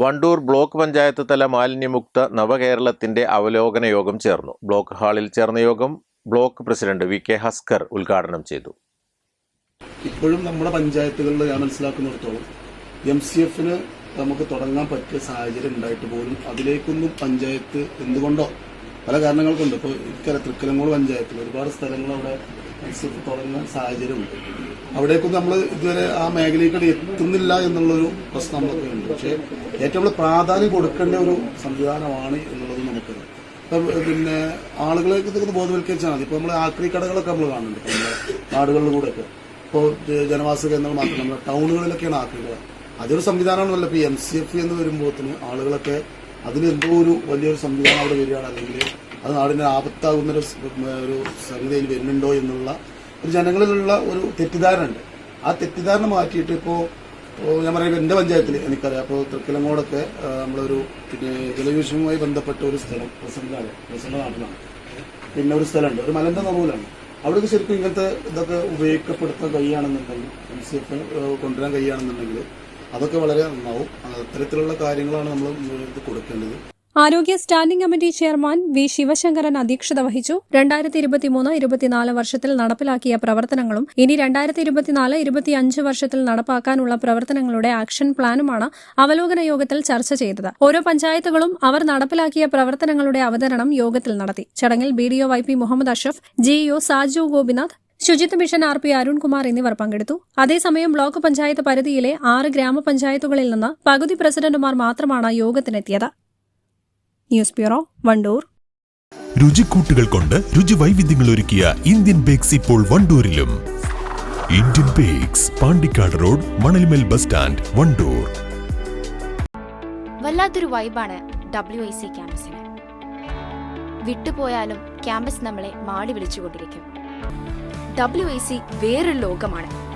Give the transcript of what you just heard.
Wandoor block panchayat തല മാലിന്യമുക്ത നവകേരളത്തിന്റെ അവലോകന യോഗം ചേർന്നു. ബ്ലോക്ക് ഹാളിൽ ചേർന്ന യോഗം block president V K Haskar ഉദ്ഘാടനം ചെയ്തു. ഇപ്പോഴും നമ്മുടെ പഞ്ചായത്തുകളിൽ ഞാൻ മനസ്സിലാക്കുന്നിടത്തോളം എം സി എഫിന് നമുക്ക് തുടങ്ങാൻ പറ്റിയ സാഹചര്യം ഉണ്ടായിട്ട് പോലും അതിലേക്കൊന്നും പഞ്ചായത്ത് എന്തുകൊണ്ടോ പല കാരണങ്ങൾ കൊണ്ട് ഇപ്പോൾ ഇക്കര തൃക്കലങ്ങോട് പഞ്ചായത്തിൽ ഒരുപാട് സ്ഥലങ്ങൾ അവിടെ എം സി എഫ് തുടങ്ങാൻ സാഹചര്യമുണ്ട്. അവിടേക്കൊന്നും നമ്മൾ ഇതുവരെ ആ മേഖലയിലേക്ക് എത്തുന്നില്ല എന്നുള്ളൊരു പ്രശ്നം നമുക്ക് ഉണ്ട് പക്ഷേ ഏറ്റവും കൂടുതൽ പ്രാധാന്യം കൊടുക്കേണ്ട ഒരു സംവിധാനമാണ് എന്നുള്ളത് നമുക്ക് ഇപ്പം പിന്നെ ആളുകളൊക്കെ ഇതൊക്കെ ബോധവൽക്കരിച്ചാൽ മതി. ഇപ്പോൾ നമ്മൾ ആക്രി കടകളൊക്കെ നമ്മൾ കാണുന്നുണ്ട്. നമ്മുടെ നാടുകളിൽ ഒക്കെ ഇപ്പോൾ ജനവാസ കേന്ദ്രങ്ങൾ മാത്രം നമ്മുടെ ടൗണുകളിലൊക്കെയാണ് ആക്രി കട. അതൊരു സംവിധാനമാണല്ലോ. ഇപ്പോൾ എം സി എഫ് എന്ന് വരുമ്പോഴത്തിന് ആളുകളൊക്കെ അതിന് എന്തോ ഒരു വലിയൊരു സംവിധാനം അവിടെ വരികയാണ്. അല്ലെങ്കിൽ അത് നാടിന് ആപത്താകുന്ന ഒരു സ്- ഒരു സംഗതി അതിൽ വരുന്നുണ്ടോ എന്നുള്ള ഒരു ജനങ്ങളിലുള്ള ഒരു തെറ്റിദ്ധാരണ ഉണ്ട് ആ തെറ്റിദ്ധാരണ മാറ്റിയിട്ട് ഇപ്പോൾ ഞാൻ പറയുമ്പോൾ എന്റെ പഞ്ചായത്തിൽ എനിക്കറിയാം. അപ്പോൾ തൃക്കിലങ്ങോടൊക്കെ നമ്മളൊരു പിന്നെ ജലവിഷയവുമായി ബന്ധപ്പെട്ട ഒരു സ്ഥലം പ്രസിഡന്റാണ് പ്രസിഡന്റ് നാട്ടിലാണ്. പിന്നെ ഒരു സ്ഥലമുണ്ട്. ഒരു മലന്റെ നറുവിലാണ് അവിടെ ശരിക്കും ഇങ്ങനത്തെ ഇതൊക്കെ ഉപയോഗിക്കപ്പെടുത്താൻ കഴിയുകയാണെന്നുണ്ടെങ്കിൽ എം സി എഫ് കൊണ്ടുവരാൻ കഴിയുകയാണെന്നുണ്ടെങ്കിൽ അതൊക്കെ വളരെ നന്നാവും. അത്തരത്തിലുള്ള കാര്യങ്ങളാണ് നമ്മൾ കൊടുക്കേണ്ടത്. ആരോഗ്യ standing committee chairman V Sivasankaran അധ്യക്ഷത വഹിച്ചു. രണ്ടായിരത്തി ഇരുപത്തിമൂന്ന് ഇരുപത്തിനാല് വർഷത്തിൽ നടപ്പിലാക്കിയ പ്രവർത്തനങ്ങളും ഇനി രണ്ടായിരത്തി ഇരുപത്തിനാല് ഇരുപത്തിയഞ്ച് വർഷത്തിൽ നടപ്പാക്കാനുള്ള പ്രവർത്തനങ്ങളുടെ ആക്ഷൻ പ്ലാനുമാണ് അവലോകന യോഗത്തിൽ ചർച്ച ചെയ്തത്. ഓരോ പഞ്ചായത്തുകളും അവർ നടപ്പിലാക്കിയ പ്രവർത്തനങ്ങളുടെ അവതരണം യോഗത്തിൽ നടത്തി. ചടങ്ങിൽ B D O Y P Muhammad Ashaf GEO Saju Gopinath ശുചിത്വ മിഷൻ ആർ പി അരുൺകുമാർ എന്നിവർ പങ്കെടുത്തു. അതേസമയം ബ്ലോക്ക് പഞ്ചായത്ത് പരിധിയിലെ ആറ് ഗ്രാമപഞ്ചായത്തുകളിൽ നിന്ന് പകുതി പ്രസിഡന്റുമാർ മാത്രമാണ് യോഗത്തിനെത്തിയത്. News bureau Wandoor. രുചിക്കൂട്ടുകൾ കൊണ്ട് രുചി വൈവിധ്യങ്ങൾ ഒരുക്കിയ ഇന്ത്യൻ ബേക്സ് ഇപ്പോൾ വണ്ടൂരിലും. Indian bakes Pandikkad road Manalmel bus stand Wandoor. വല്ലാത്തൊരു വൈബാണ് ഡബ്ല്യു ഐ സി ക്യാമ്പസിന്. വിട്ടുപോയാലും ക്യാമ്പസ് നമ്മളെ മാടി വിളിച്ചുകൊണ്ടിരിക്കും. ഡബ്ല്യു ഐ സി വേറൊരു ലോകമാണ്.